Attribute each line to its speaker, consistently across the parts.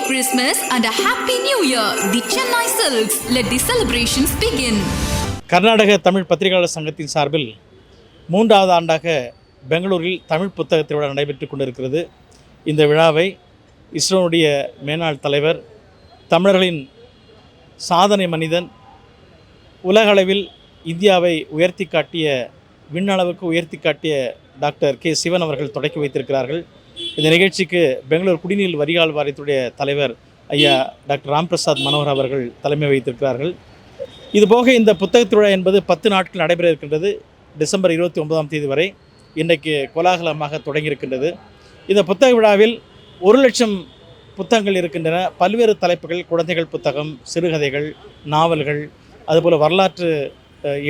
Speaker 1: Christmas and a Happy New Year. The Chennai Silks. Let the celebrations begin.
Speaker 2: Karnataka Tamil பத்திரிகையாளர் சங்கத்தின் சார்பில் மூன்றாவது ஆண்டாக பெங்களூரில் தமிழ் புத்தக திருவிழா நடைபெற்று கொண்டிருக்கிறது இந்த விழாவை இஸ்ரோனுடைய மேனாள் தலைவர் தமிழர்களின் சாதனை மனிதன் உலகளவில் இந்தியாவை உயர்த்தி காட்டிய விண்ணளவுக்கு உயர்த்தி காட்டிய டாக்டர் கே சிவன் அவர்கள் தொடக்கி வைத்திருக்கிறார்கள் இந்த நிகழ்ச்சிக்கு பெங்களூர் குடிநீர் வரிகால் வாரியத்துடைய தலைவர் ஐயா டாக்டர் ராம்பிரசாத் மனோகர் அவர்கள் தலைமை வைத்திருக்கிறார்கள் இதுபோக இந்த புத்தக திருவிழா என்பது பத்து நாட்கள் நடைபெற இருக்கின்றது. டிசம்பர் இருபத்தி ஒன்பதாம் தேதி வரை இன்றைக்கு கோலாகலமாக தொடங்கியிருக்கின்றது. இந்த புத்தக விழாவில் ஒரு லட்சம் புத்தகங்கள் இருக்கின்றன. பல்வேறு தலைப்புகள் குழந்தைகள் புத்தகம் சிறுகதைகள் நாவல்கள் அதுபோல் வரலாற்று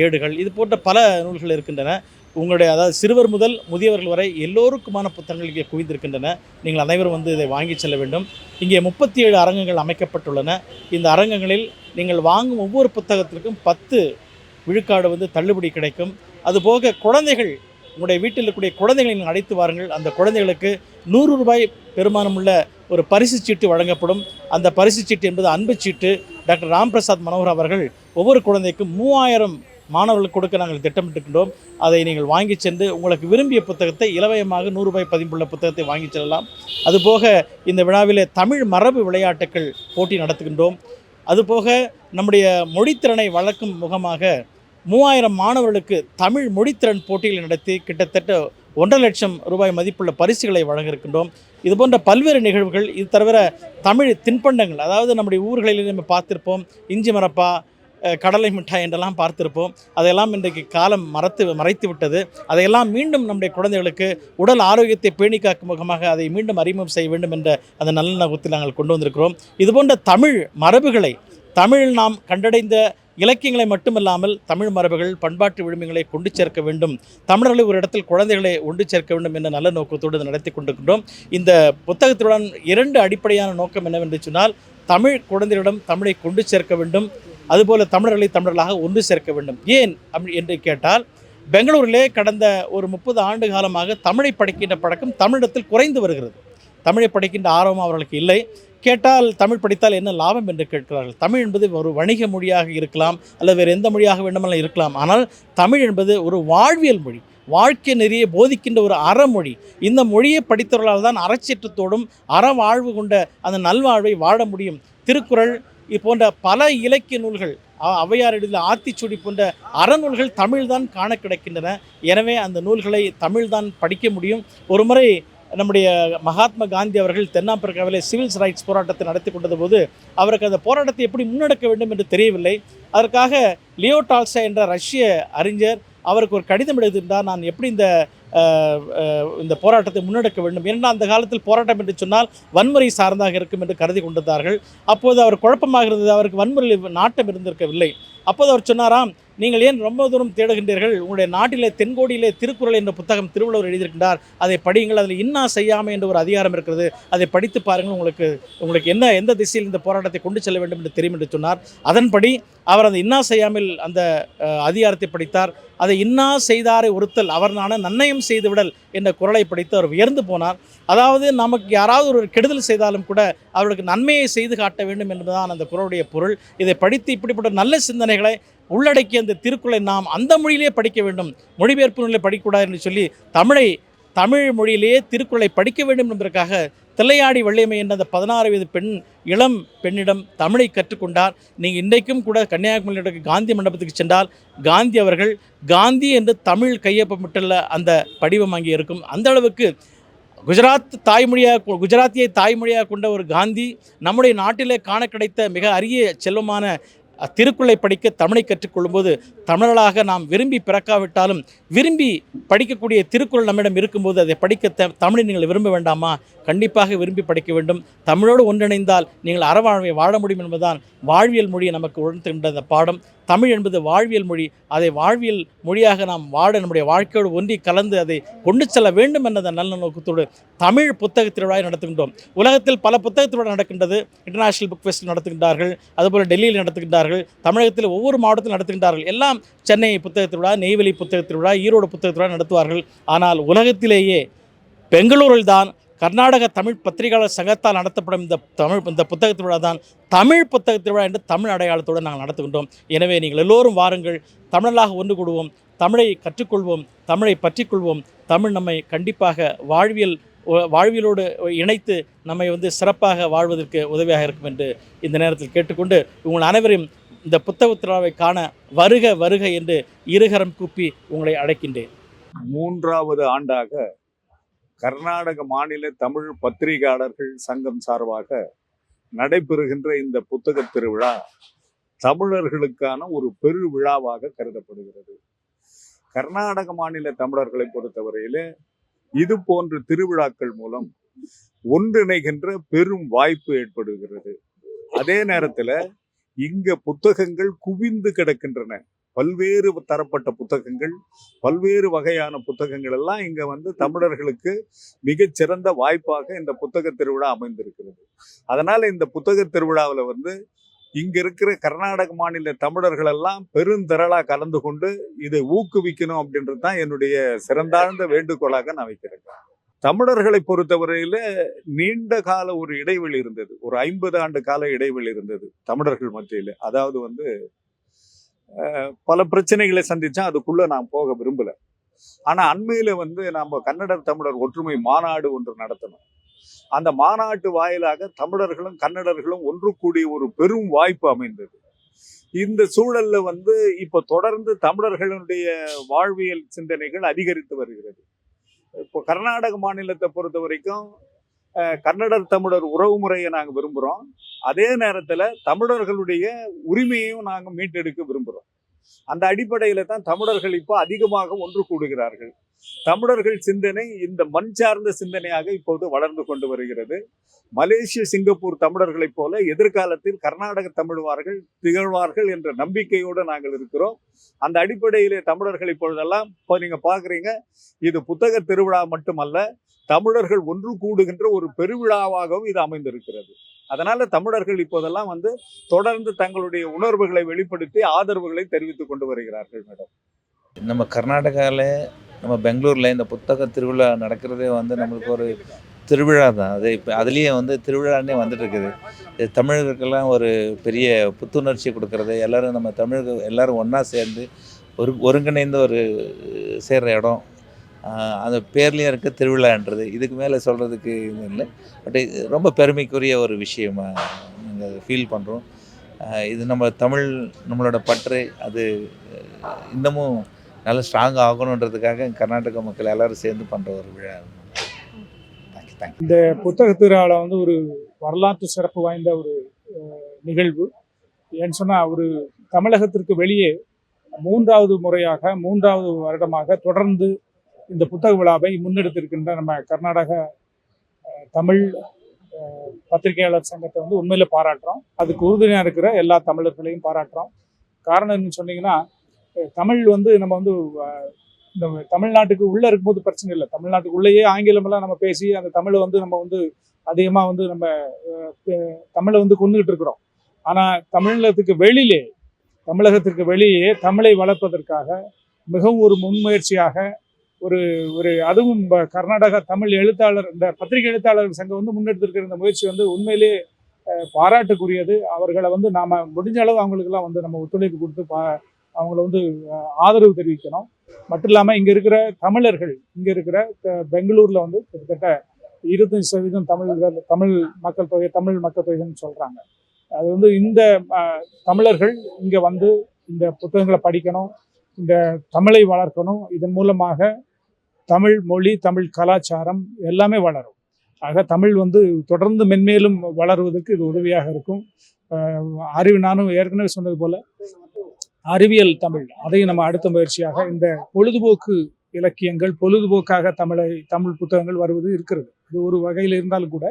Speaker 2: ஏடுகள் இது போன்ற பல நூல்கள் இருக்கின்றன. உங்களுடைய அதாவது சிறுவர் முதல் முதியவர்கள் வரை எல்லோருக்குமான புத்தகங்கள் இங்கே குவிந்திருக்கின்றன. நீங்கள் அனைவரும் வந்து இதை வாங்கி செல்ல வேண்டும். இங்கே முப்பத்தி ஏழு அரங்கங்கள் அமைக்கப்பட்டுள்ளன. இந்த அரங்கங்களில் நீங்கள் வாங்கும் ஒவ்வொரு புத்தகத்திற்கும் பத்து விழுக்காடு வந்து தள்ளுபடி கிடைக்கும். அதுபோக குழந்தைகள் உங்களுடைய வீட்டில் இருக்கக்கூடிய குழந்தைகளை நீங்கள் அழைத்து வாருங்கள். அந்த குழந்தைகளுக்கு நூறு ரூபாய் பெருமானமுள்ள ஒரு பரிசு சீட்டு வழங்கப்படும். அந்த பரிசு சீட்டு என்பது அன்பு சீட்டு. டாக்டர் ராம்பிரசாத் மனோகர் அவர்கள் ஒவ்வொரு குழந்தைக்கும் மூவாயிரம் மாணவர்களுக்கு கொடுக்க நாங்கள் திட்டமிட்டுக்கின்றோம் அதை நீங்கள் வாங்கி சென்று உங்களுக்கு விரும்பிய புத்தகத்தை இலவயமாக நூறு ரூபாய் பதிப்புள்ள புத்தகத்தை வாங்கி செல்லலாம். அதுபோக இந்த விழாவிலே தமிழ் மரபு விளையாட்டுக்கள் போட்டி நடத்துகின்றோம். அதுபோக நம்முடைய மொழித்திறனை வளர்க்கும் முகமாக மூவாயிரம் மாணவர்களுக்கு தமிழ் மொழித்திறன் போட்டிகளை நடத்தி கிட்டத்தட்ட ஒன்றரை லட்சம் ரூபாய் மதிப்புள்ள பரிசுகளை வழங்க இருக்கின்றோம் இது போன்ற பல்வேறு நிகழ்வுகள் இது தவிர தமிழ் தின்பண்டங்கள் அதாவது நம்முடைய ஊர்களில் நம்ம பார்த்திருப்போம். இஞ்சி மரப்பா கடலை மிட்டாய் என்றெல்லாம் பார்த்திருப்போம். அதையெல்லாம் இன்றைக்கு காலம் மறத்து மறைத்து விட்டது. அதையெல்லாம் மீண்டும் நம்முடைய குழந்தைகளுக்கு உடல் ஆரோக்கியத்தை பேணி காக்கும் முகமாக அதை மீண்டும் அறிமுகம் செய்ய வேண்டும் என்ற அந்த நல்ல நோக்கத்தில் நாங்கள் கொண்டு வந்திருக்கிறோம். இதுபோன்ற தமிழ் மரபுகளை தமிழில் நாம் கண்டடைந்த இலக்கியங்களை மட்டுமல்லாமல் தமிழ் மரபுகள் பண்பாட்டு விழுமியங்களை கொண்டு சேர்க்க வேண்டும். தமிழர்களை ஒரு இடத்தில் குழந்தைகளை ஒன்று சேர்க்க வேண்டும் என்ற நல்ல நோக்கத்தோடு நடத்தி கொண்டிருக்கின்றோம். இந்த புத்தகத்துடன் இரண்டு அடிப்படையான நோக்கம் என்னவென்று சொன்னால் தமிழ் குழந்தைகளிடம் தமிழை கொண்டு சேர்க்க வேண்டும். அதுபோல தமிழர்களை தமிழர்களாக ஒன்று சேர்க்க வேண்டும். ஏன் அப்படி என்று கேட்டால் பெங்களூரிலே கடந்த ஒரு முப்பது ஆண்டு காலமாக தமிழை படிக்கின்ற பழக்கம் தமிழிடத்தில் குறைந்து வருகிறது. தமிழை படிக்கின்ற ஆர்வம் அவர்களுக்கு இல்லை. கேட்டால் தமிழ் படித்தால் என்ன லாபம் என்று கேட்கிறார்கள். தமிழ் என்பது ஒரு வணிக மொழியாக இருக்கலாம் அல்லது வேறு எந்த மொழியாக வேண்டுமெல்லாம் இருக்கலாம். ஆனால் தமிழ் என்பது ஒரு வாழ்வியல் மொழி. வாழ்க்கை நெறியை போதிக்கின்ற ஒரு அறமொழி. இந்த மொழியை படித்தவர்களால் தான் அறச்சீற்றத்தோடும் அறவாழ்வு கொண்ட அந்த நல்வாழ்வை வாழ முடியும். திருக்குறள் போன்ற பல இலக்கிய நூல்கள் அவையார் எழுதிய ஆத்திச்சுடி போன்ற அறநூல்கள் தமிழ்தான் காண கிடைக்கின்றன. எனவே அந்த நூல்களை தமிழ்தான் படிக்க முடியும். ஒரு முறை நம்முடைய மகாத்மா காந்தி அவர்கள் தென்னாப்பிரிக்காவிலே சிவில் ரைட்ஸ் போராட்டத்தை நடத்தி கொண்டது போது அவருக்கு அந்த போராட்டத்தை எப்படி முன்னெடுக்க வேண்டும் என்று தெரியவில்லை. அதற்காக லியோ டால்சா என்ற ரஷ்ய அறிஞர் அவருக்கு ஒரு கடிதம் எழுதியிருந்தார். நான் எப்படி இந்த இந்த போராட்டத்தை முன்னெடுக்க வேண்டும். ஏன்னா அந்த காலத்தில் போராட்டம் என்று சொன்னால் வன்முறை சார்ந்தாக இருக்கும் என்று கருதி கொண்டிருந்தார்கள். அப்போது அவர் குழப்பமாக இருந்தது அவருக்கு வன்முறையில் நாட்டம் இருந்திருக்கவில்லை. அப்போது அவர் சொன்னாராம் நீங்கள் ஏன் ரொம்ப தூரம் தேடுகின்றீர்கள்? உங்களுடைய நாட்டிலே தென்கோடியிலே திருக்குறள் என்ற புத்தகம் திருவள்ளுவர் எழுதியிருக்கின்றார். அதை படியுங்கள். அதில் இன்னா செய்யாமல் என்ற ஒரு அதிகாரம் இருக்கிறது. அதை படித்து பாருங்கள். உங்களுக்கு உங்களுக்கு என்ன எந்த திசையில் இந்த போராட்டத்தை கொண்டு செல்ல வேண்டும் என்று தெரியும் என்று சொன்னார். அதன்படி அவர் அந்த இன்னா செய்யாமல் அந்த அதிகாரத்தை படித்தார். அதை இன்னா செய்தாரை ஒருத்தல் அவர் நான நன்னயம் செய்துவிடல் என்ற குரலை படித்து அவர் உயர்ந்து போனார். அதாவது நமக்கு யாராவது ஒரு கெடுதல் செய்தாலும் கூட அவர்களுக்கு நன்மையை செய்து காட்ட வேண்டும் என்பதுதான் அந்த குரலுடைய பொருள். இதை படித்து இப்படிப்பட்ட நல்ல சிந்தனைகளை உள்ளடக்கிய அந்த திருக்குறளை நாம் அந்த மொழியிலே படிக்க வேண்டும். மொழிபெயர்ப்பு நூலில் படிக்கக்கூடாது என்று சொல்லி தமிழை தமிழ் மொழியிலேயே திருக்குறளை படிக்க வேண்டும் என்பதற்காக தில்லையாடி வெள்ளையம்மை என்ற அந்த பதினாறு வயது பெண் இளம் பெண்ணிடம் தமிழை கற்றுக்கொண்டார். நீங்கள் இன்றைக்கும் கூட கன்னியாகுமரியில் காந்தி மண்டபத்துக்கு சென்றால் காந்தி அவர்கள் காந்தி என்று தமிழ் கையொப்பமிட்டுள்ள அந்த படிவம் அங்கே இருக்கும். அந்த அளவுக்கு குஜராத் தாய்மொழியாக குஜராத்தியை தாய்மொழியாக கொண்ட ஒரு காந்தி நம்முடைய நாட்டிலே காண கிடைத்த மிக அரிய செல்வமான திருக்குள்ளை படிக்க தமிழை கற்றுக்கொள்ளும்போது தமிழர்களாக நாம் விரும்பி பிறக்காவிட்டாலும் விரும்பி படிக்கக்கூடிய திருக்குறள் நம்மிடம் இருக்கும்போது அதை படிக்க த தமிழை நீங்கள் விரும்ப வேண்டாமா? கண்டிப்பாக விரும்பி படிக்க வேண்டும். தமிழோடு ஒன்றிணைந்தால் நீங்கள் அறவாழ்வை வாழ முடியும் என்பதுதான் வாழ்வியல் மொழியை நமக்கு உணர்த்துகின்ற அந்த பாடம். தமிழ் என்பது வாழ்வியல் மொழி. அதை வாழ்வியல் மொழியாக நாம் வாழ நம்முடைய வாழ்க்கையோடு ஒன்றி கலந்து அதை கொண்டு செல்ல வேண்டும் என்ற நல்ல நோக்கத்தோடு தமிழ் புத்தக திருவிழாவை நடத்துகின்றோம். உலகத்தில் பல புத்தக திருவிழா நடக்கின்றது. இன்டர்நேஷனல் புக் ஃபெஸ்ட் நடத்துகின்றார்கள். அதுபோல் டெல்லியில் நடத்துகின்றார்கள். தமிழகத்தில் ஒவ்வொரு மாவட்டத்தில் நடத்துகின்றார்கள். எல்லாம் சென்னை புத்தக திருவிழா நெய்வேலி புத்தக திருவிழா ஈரோடு புத்தக திருவிழா நடத்துவார்கள். ஆனால் உலகத்திலேயே பெங்களூரில் தான் கர்நாடக தமிழ் பத்திரிகையாளர் சங்கத்தால் நடத்தப்படும் இந்த தமிழ் இந்த புத்தக திருவிழா தான் தமிழ் புத்தக திருவிழா என்று தமிழ் அடையாளத்தோடு நாங்கள் நடத்துகின்றோம். எனவே நீங்கள் எல்லோரும் வாருங்கள். தமிழலாக ஒன்று கூடுவோம். தமிழை கற்றுக்கொள்வோம். தமிழை பற்றிக்கொள்வோம். தமிழ் நம்மை கண்டிப்பாக வாழ்வியல் வாழ்வியலோடு இணைத்து நம்மை வந்து சிறப்பாக வாழ்வதற்கு உதவியாக இருக்கும் என்று இந்த நேரத்தில் கேட்டுக்கொண்டு உங்கள் அனைவரையும் இந்த புத்தக திருவிழாவை காண வருக வருக என்று இருகரம் கூப்பி உங்களை அழைக்கின்றேன்.
Speaker 3: மூன்றாவது ஆண்டாக கர்நாடக மாநில தமிழ் பத்திரிகையாளர்கள் சங்கம் சார்பாக நடைபெறுகின்ற இந்த புத்தக திருவிழா தமிழர்களுக்கான ஒரு பெரு விழாவாக கருதப்படுகிறது. கர்நாடக மாநில தமிழர்களை பொறுத்தவரையிலே இது போன்ற திருவிழாக்கள் மூலம் ஒன்றிணைகின்ற பெரும் வாய்ப்பு ஏற்படுகிறது. அதே நேரத்தில் இங்க புத்தகங்கள் குவிந்து கிடக்கின்றன. பல்வேறு தரப்பட்ட புத்தகங்கள் பல்வேறு வகையான புத்தகங்கள் எல்லாம் இங்க வந்து தமிழர்களுக்கு மிகச்சிறந்த வாய்ப்பாக இந்த புத்தக திருவிழா அமைந்திருக்கிறது. அதனால இந்த புத்தக திருவிழாவில் வந்து இங்க இருக்கிற கர்நாடக மாநில தமிழர்கள் எல்லாம் பெருந்திரளா கலந்து கொண்டு இதை ஊக்குவிக்கணும் அப்படின்றது தான் என்னுடைய சிறந்தாழ்ந்த வேண்டுகோளாக நான் வைக்கிறேன். தமிழர்களை பொறுத்தவரையில நீண்ட கால ஒரு இடைவெளி இருந்தது. ஒரு ஐம்பது ஆண்டு கால இடைவெளி இருந்தது தமிழர்கள் மத்தியில. அதாவது வந்து பல பிரச்சனைகளை சந்திச்சா அதுக்குள்ள நான் போக விரும்பல. ஆனா அண்மையில வந்து நம்ம கன்னடர் தமிழர் ஒற்றுமை மாநாடு ஒன்று நடத்தணும். அந்த மாநாட்டு வாயிலாக தமிழர்களும் கன்னடர்களும் ஒன்று கூடிய ஒரு பெரும் வாய்ப்பு அமைந்தது. இந்த சூழல்ல வந்து இப்ப தொடர்ந்து தமிழர்களுடைய வாழ்வியல் சிந்தனைகள் அதிகரித்து வருகிறது. இப்போ கர்நாடக மாநிலத்தை பொறுத்த வரைக்கும் கன்னடர் தமிழர் உறவு முறையை நாங்கள் விரும்புகிறோம் அதே நேரத்தில் தமிழர்களுடைய உரிமையையும் நாங்கள் மீட்டெடுக்க விரும்புகிறோம் அந்த அடிப்படையில் தான் தமிழர்கள் இப்போ அதிகமாக ஒன்று கூடுகிறார்கள். தமிழர்கள் சிந்தனை இந்த மண் சார்ந்த சிந்தனையாக இப்போது வளர்ந்து கொண்டு வருகிறது. மலேசிய சிங்கப்பூர் தமிழர்களைப் போல எதிர்காலத்தில் கர்நாடக தமிழ்வார்கள் திகழ்வார்கள் என்ற நம்பிக்கையோடு நாங்கள் இருக்கிறோம். அந்த அடிப்படையிலே தமிழர்கள் இப்பொழுதெல்லாம் இப்போ நீங்க பார்க்குறீங்க இது புத்தக திருவிழா மட்டுமல்ல தமிழர்கள் ஒன்று கூடுகின்ற ஒரு பெருவிழாவாகவும் இது அமைந்திருக்கிறது. அதனால தமிழர்கள் இப்போதெல்லாம் வந்து தொடர்ந்து தங்களுடைய உணர்வுகளை வெளிப்படுத்தி ஆதரவுகளை தெரிவித்துக் கொண்டு வருகிறார்கள் மேடம்.
Speaker 4: நம்ம கர்நாடகாவில் நம்ம பெங்களூரில் இந்த புத்தக திருவிழா நடக்கிறதே வந்து நம்மளுக்கு ஒரு திருவிழா தான். அது இப்போ அதுலேயே வந்து திருவிழான்னே வந்துட்டுருக்குது. இது தமிழர்களுக்கெல்லாம் ஒரு பெரிய புத்துணர்ச்சி கொடுக்கறது. எல்லோரும் நம்ம தமிழர்கள் எல்லாரும் ஒன்றா சேர்ந்து ஒரு ஒருங்கிணைந்த ஒரு சேர்கிற இடம். அந்த பேர்லேயும் இருக்க திருவிழான்றது. இதுக்கு மேலே சொல்கிறதுக்கு இது இல்லை. பட் ரொம்ப பெருமைக்குரிய ஒரு விஷயமா நாங்கள் ஃபீல் பண்ணுறோம் இது நம்ம தமிழ் நம்மளோட பற்று அது இன்னமும் நல்லா ஸ்ட்ராங் ஆகணுன்றதுக்காக கர்நாடக மக்கள் எல்லாரும் சேர்ந்து பண்ணுற ஒரு விழா.
Speaker 5: இந்த புத்தக திருவிழாவில் வந்து ஒரு வரலாற்று சிறப்பு வாய்ந்த ஒரு நிகழ்வு. ஏன்னு சொன்னால் ஒரு தமிழகத்திற்கு வெளியே மூன்றாவது முறையாக மூன்றாவது வருடமாக தொடர்ந்து இந்த புத்தக விழாவை முன்னெடுத்திருக்கின்ற நம்ம கர்நாடக தமிழ் பத்திரிகையாளர் சங்கத்தை வந்து உண்மையில பாராட்டுறோம். அதுக்கு உறுதுணையாக இருக்கிற எல்லா தமிழர்களையும் பாராட்டுறோம். காரணம் என்னன்னு சொன்னீங்கன்னா தமிழ் வந்து நம்ம வந்து இந்த தமிழ்நாட்டுக்கு உள்ள இருக்கும்போது பிரச்சனை இல்லை. தமிழ்நாட்டுக்கு உள்ளேயே ஆங்கிலம் எல்லாம் நம்ம பேசி அந்த தமிழை வந்து நம்ம வந்து அதிகமாக வந்து நம்ம தமிழை வந்து கொண்டுகிட்டு இருக்கிறோம். ஆனால் தமிழகத்துக்கு வெளியிலே தமிழகத்திற்கு வெளியே தமிழை வளர்ப்பதற்காக மிகவும் ஒரு முன்முயற்சியாக ஒரு ஒரு அதுவும் கர்நாடகா தமிழ் எழுத்தாளர் இந்த பத்திரிகை எழுத்தாளர் சங்கம் வந்து முன்னெடுத்திருக்கிற இந்த முயற்சி வந்து உண்மையிலே பாராட்டுக்குரியது. அவர்களை வந்து நாம் முடிஞ்ச அளவு அவங்களுக்கெல்லாம் வந்து நம்ம ஒத்துழைப்பு கொடுத்து பா அவங்கள வந்து ஆதரவு தெரிவிக்கணும். மட்டும் இல்லாமல் இங்கே இருக்கிற தமிழர்கள் இங்கே இருக்கிற பெங்களூரில் வந்து கிட்டத்தட்ட இருபத்தஞ்சி சதவீதம் தமிழர்கள் தமிழ் மக்கள் தொகை தமிழ் மக்கள் தொகைன்னு சொல்கிறாங்க அது வந்து இந்த தமிழர்கள் இங்கே வந்து இந்த புத்தகங்களை படிக்கணும் இந்த தமிழை வளர்க்கணும். இதன் மூலமாக தமிழ் மொழி தமிழ் கலாச்சாரம் எல்லாமே வளரும். ஆக தமிழ் வந்து தொடர்ந்து மென்மேலும் வளருவதற்கு இது உதவியாக இருக்கும். அறிவு நானும் ஏற்கனவே சொன்னது போல அறிவியல் தமிழ் அதையும் நம்ம அடுத்த முயற்சியாக இந்த பொழுதுபோக்கு இலக்கியங்கள் பொழுதுபோக்காக தமிழை தமிழ் புத்தகங்கள் வருவது இருக்கிறது. இது ஒரு வகையில் இருந்தாலும் கூட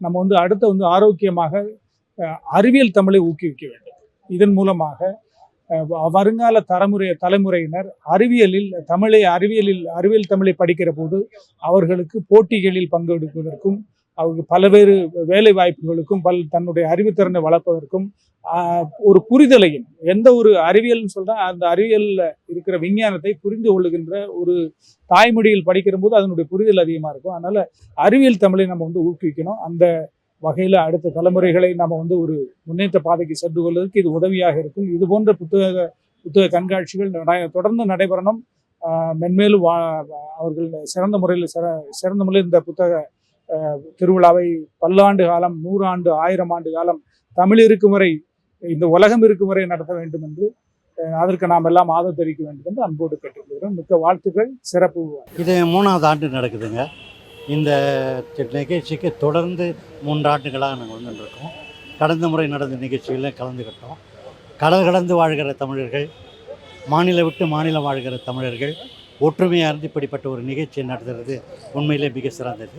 Speaker 5: நம்ம வந்து அடுத்த வந்து ஆரோக்கியமாக அறிவியல் தமிழை ஊக்குவிக்க வேண்டும். இதன் மூலமாக வருங்கால தலைமுறை தலைமுறையினர் அறிவியலில் தமிழை அறிவியலில் அறிவியல் தமிழை படிக்கிற போது அவர்களுக்கு போட்டிகளில் பங்கெடுப்பதற்கும் அவங்க பல்வேறு வேலை வாய்ப்புகளுக்கும் பல் தன்னுடைய அறிவுத்திறனை வளர்ப்பதற்கும் ஒரு புரிதலையும் எந்த ஒரு அறிவியல்னு சொல்கிறா அந்த அறிவியலில் இருக்கிற விஞ்ஞானத்தை புரிந்து கொள்ளுகின்ற ஒரு தாய்மொழியில் படிக்கிற போது அதனுடைய புரிதல் அதிகமாக இருக்கும். அதனால் அறிவியல் தமிழை நம்ம வந்து ஊக்குவிக்கணும். அந்த வகையில் அடுத்த தலைமுறைகளை நம்ம வந்து ஒரு முன்னேற்ற பாதைக்கு சென்று கொள்வதற்கு இது உதவியாக இருக்கும். இது போன்ற புத்தக புத்தக கண்காட்சிகள் தொடர்ந்து நடைபெறணும். மென்மேலும் வா அவர்கள் சிறந்த முறையில் சிற சிறந்த முறையில் இந்த புத்தக திருவிழாவை பல்லாண்டு காலம் நூறாண்டு ஆயிரம் ஆண்டு காலம் தமிழ் இருக்கும் வரை இந்த உலகம் இருக்கும் வரை நடத்த வேண்டும் என்று அதற்கு நாம் எல்லாம் ஆதரவு தெரிவிக்க வேண்டும் என்று அன்போடு கேட்டுக்கொள்கிறோம். மிக்க வாழ்த்துக்கள் சிறப்பு.
Speaker 6: இது மூணாவது ஆண்டு நடக்குதுங்க. இந்த நிகழ்ச்சிக்கு தொடர்ந்து மூன்று ஆண்டுகளாக நாங்கள் வந்துட்டுருக்கோம் கடந்த முறை நடந்த நிகழ்ச்சிகளில் கலந்துக்கிட்டோம். கடல் கடந்து வாழ்கிற தமிழர்கள் மாநிலம் விட்டு மாநிலம் வாழ்கிற தமிழர்கள் ஒற்றுமையாக இருந்து இப்படிப்பட்ட ஒரு நிகழ்ச்சி நடத்துறது உண்மையிலே மிக சிறந்தது.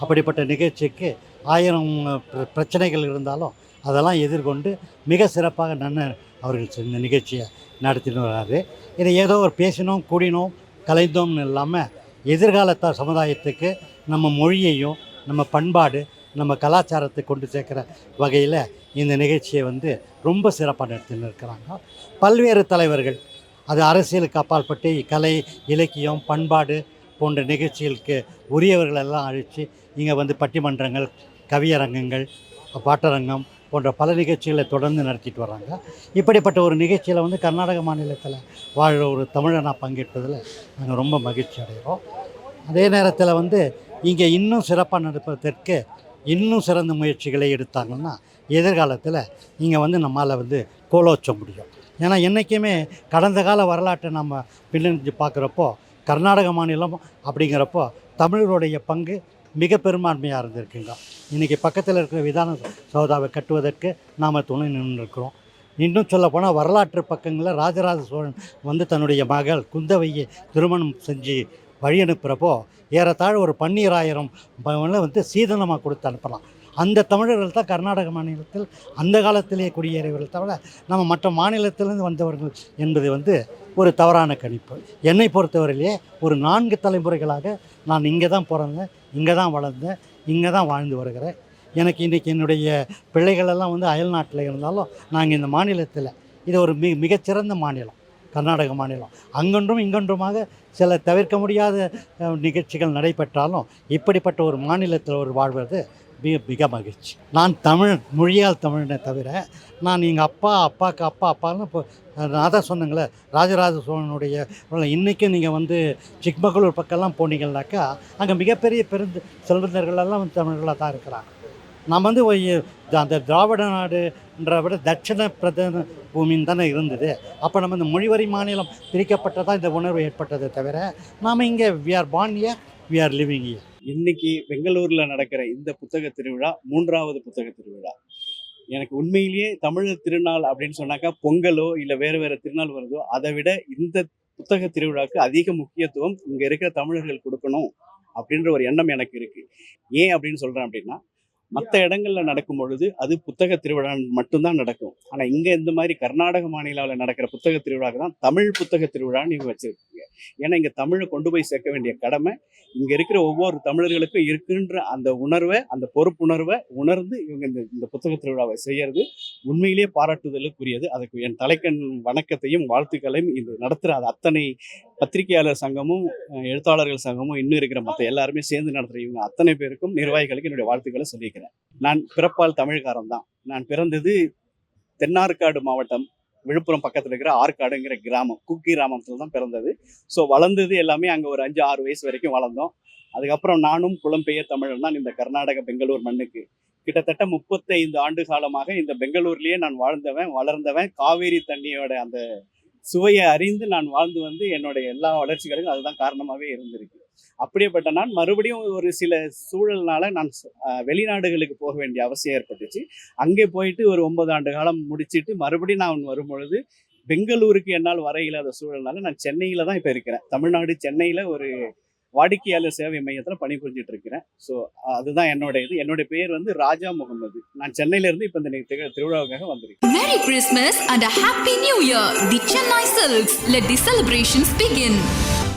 Speaker 6: அப்படிப்பட்ட நிகழ்ச்சிக்கு ஆயிரம் பிர- பிரச்சனைகள் இருந்தாலும் அதெல்லாம் எதிர்கொண்டு மிக சிறப்பாக நன்ன அவர்கள் இந்த நிகழ்ச்சியை நடத்தின்னு வராரு. இதை ஏதோ ஒரு பேசினோம் கூடினோம் கலைந்தோம்னு இல்லாமல் எதிர்கால சமுதாயத்துக்கு நம்ம மொழியையும் நம்ம பண்பாடு நம்ம கலாச்சாரத்தை கொண்டு சேர்க்குற வகையில் இந்த நிகழ்ச்சியை வந்து ரொம்ப சிறப்பாக நடத்தின்னு இருக்கிறாங்க. பல்வேறு தலைவர்கள் அது அரசியலுக்கு அப்பாற்பட்டு கலை இலக்கியம் பண்பாடு போன்ற நிகழ்ச்சிகளுக்கு உரியவர்களெல்லாம் அழித்து அழைச்சி இங்கே வந்து பட்டிமன்றங்கள் கவியரங்கங்கள் பாட்டரங்கம் போன்ற பல நிகழ்ச்சிகளை தொடர்ந்து நடத்திட்டு வர்றாங்க இப்படிப்பட்ட ஒரு நிகழ்ச்சியில் வந்து கர்நாடக மாநிலத்தில் வாழ்கிற ஒரு தமிழனாக பங்கேற்பதில் நாங்கள் ரொம்ப மகிழ்ச்சி அடைகிறோம் அதே நேரத்தில் வந்து இங்கே இன்னும் சிறப்பாக நடப்பதற்கு இன்னும் சிறந்த முயற்சிகளை எடுத்தாங்கன்னா எதிர்காலத்தில் இங்கே வந்து நம்மால் வந்து கோலோச்ச முடியும். ஏன்னா என்றைக்குமே கடந்த கால வரலாற்றை நம்ம பின்னணிஞ்சு பார்க்குறப்போ கர்நாடக மாநிலம் அப்படிங்கிறப்போ தமிழருடைய பங்கு மிக பெரும்பான்மையாக இருந்திருக்குங்க. இன்றைக்கி பக்கத்தில் இருக்கிற விதான சௌதாவை கட்டுவதற்கு நாம் துணை நின்றுருக்கிறோம். இன்னும் சொல்லப்போனால் வரலாற்று பக்கங்களில் ராஜராஜ சோழன் வந்து தன்னுடைய மகள் குந்தவையை திருமணம் செஞ்சு வழி அனுப்புகிறப்போ ஏறத்தாழ ஒரு பன்னீராயிரம் வந்து சீதனமாக கொடுத்து அனுப்பலாம். அந்த தமிழர்கள் தான் கர்நாடக மாநிலத்தில் அந்த காலத்திலேயே குடியேறியவர்கள் தவிர நம்ம மற்ற மாநிலத்திலிருந்து வந்தவர்கள் என்பது வந்து ஒரு தவறான கணிப்பு. என்னை பொறுத்தவரையிலே ஒரு நான்கு தலைமுறைகளாக நான் இங்கே தான் பிறந்தேன் இங்கே தான் வளர்ந்தேன் இங்கே தான் வாழ்ந்து வருகிறேன். எனக்கு இன்றைக்கி என்னுடைய பிள்ளைகளெல்லாம் வந்து அயல் நாட்டில் இருந்தாலும் நாங்கள் இந்த மாநிலத்தில் இது ஒரு மிக மிகச்சிறந்த மாநிலம். கர்நாடக மாநிலம். அங்கொன்றும் இங்கொன்றுமாக சில தவிர்க்க முடியாத நிகழ்ச்சிகள் நடைபெற்றாலும் இப்படிப்பட்ட ஒரு மாநிலத்தில் ஒரு வாழ்வது மிக மிக மகிழ்ச்சி. நான் தமிழ் மொழியால் தமிழனை தவிர நான் எங்கள் அப்பா அப்பாவுக்கு அப்பா அப்பான்னு இப்போ நான் தான் சொன்னேங்களே ராஜராஜ சோழனுடைய இன்றைக்கும் நீங்கள் வந்து சிக்மகளூர் பக்கம்லாம் போனீங்கன்னாக்கா அங்கே மிகப்பெரிய பெருந்து செல்வந்தர்களெல்லாம் வந்து தமிழர்களாக தான் இருக்கிறாங்க. நம்ம வந்து அந்த திராவிட நாடுன்ற விட தட்சிண பிரதான பூமின்னு தானே இருந்தது. அப்போ நம்ம இந்த மொழிவரி மாநிலம் பிரிக்கப்பட்டதான் இந்த உணர்வு ஏற்பட்டதை தவிர நாம் இங்கே we are born here we are living here
Speaker 7: இன்னைக்கு பெங்களூரில் நடக்கிற இந்த புத்தக திருவிழா மூன்றாவது புத்தக திருவிழா. எனக்கு உண்மையிலேயே தமிழர் திருநாள் அப்படின்னு சொன்னாக்கா பொங்கலோ இல்லை வேறு வேறு திருநாள் வருதோ அதை விட இந்த புத்தக திருவிழாவுக்கு அதிக முக்கியத்துவம் இங்கே இருக்கிற தமிழர்கள் கொடுக்கணும் அப்படின்ற ஒரு எண்ணம் எனக்கு இருக்குது ஏன் அப்படின்னு சொல்கிறேன் அப்படின்னா மற்ற இடங்கள்ல நடக்கும் பொழுது அது புத்தக திருவிழா மட்டும்தான் நடக்கும். ஆனா இங்க இந்த மாதிரி கர்நாடக மாநிலாவில் நடக்கிற புத்தக திருவிழாக்கு தான் தமிழ் புத்தக திருவிழான்னு இவங்க வச்சிருக்கீங்க. ஏன்னா இங்க தமிழை கொண்டு போய் சேர்க்க வேண்டிய கடமை இங்க இருக்கிற ஒவ்வொரு தமிழர்களுக்கும் இருக்குன்ற அந்த உணர்வை அந்த பொறுப்புணர்வை உணர்ந்து இவங்க இந்த இந்த புத்தக திருவிழாவை செய்யறது உண்மையிலேயே பாராட்டுதலுக்குரியது. அதுக்கு என் தலைக்கண் வணக்கத்தையும் வாழ்த்துக்களையும் இது நடத்துகிற அது அத்தனை பத்திரிகையாளர் சங்கமும் எழுத்தாளர்கள் சங்கமும் இன்னும் இருக்கிற மற்ற எல்லாருமே சேர்ந்து நடத்துகிற இவங்க அத்தனை பேருக்கும் நிர்வாகிகளுக்கு என்னுடைய வாழ்த்துக்களை சொல்லிக்கிறேன். நான் பிறப்பால் தமிழ்காரன் தான். நான் பிறந்தது தென்னார்காடு மாவட்டம் விழுப்புரம் பக்கத்தில் இருக்கிற ஆற்காடுங்கிற கிராமம் குக்கி கிராமத்தில் தான் பிறந்தது. ஸோ வளர்ந்தது எல்லாமே அங்கே ஒரு அஞ்சு ஆறு வயசு வரைக்கும் வளர்ந்தோம். அதுக்கப்புறம் நானும் புலம்பெயர் தமிழன் தான் இந்த கர்நாடக பெங்களூர் மண்ணுக்கு. கிட்டத்தட்ட முப்பத்தைந்து ஆண்டு காலமாக இந்த பெங்களூர்லேயே நான் வாழ்ந்தவன் வளர்ந்தவன். காவேரி தண்ணியோட அந்த சுவையை அறிந்து நான் வாழ்ந்து வந்து என்னுடைய எல்லா வளர்ச்சிகளுக்கும் அதுதான் காரணமாகவே இருந்திருக்கு. அப்படியேப்பட்ட நான் மறுபடியும் ஒரு சில சூழல்னால நான் வெளிநாடுகளுக்கு போக வேண்டிய அவசியம் ஏற்பட்டுச்சு. அங்கே போயிட்டு ஒரு ஒன்பது ஆண்டு காலம் முடிச்சிட்டு மறுபடியும் நான் வரும்பொழுது பெங்களூருக்கு என்னால் வர இல்லாத சூழல்னால நான் சென்னையில் தான் இப்போ இருக்கிறேன். தமிழ்நாடு சென்னையில் ஒரு வாடிக்கையாளர் சேவை மையத்தில் பணிபுரிஞ்சிட்டு இருக்கிறேன். ஸோ அதுதான் என்னோட இது. என்னுடைய பேர் வந்து ராஜா முகமது. நான் சென்னையில இருந்து இப்போ இந்த திருவிழாவுக்காக வந்திருக்கேன்.
Speaker 1: Merry Christmas and happy new year the Chennai Silks let the celebrations begin.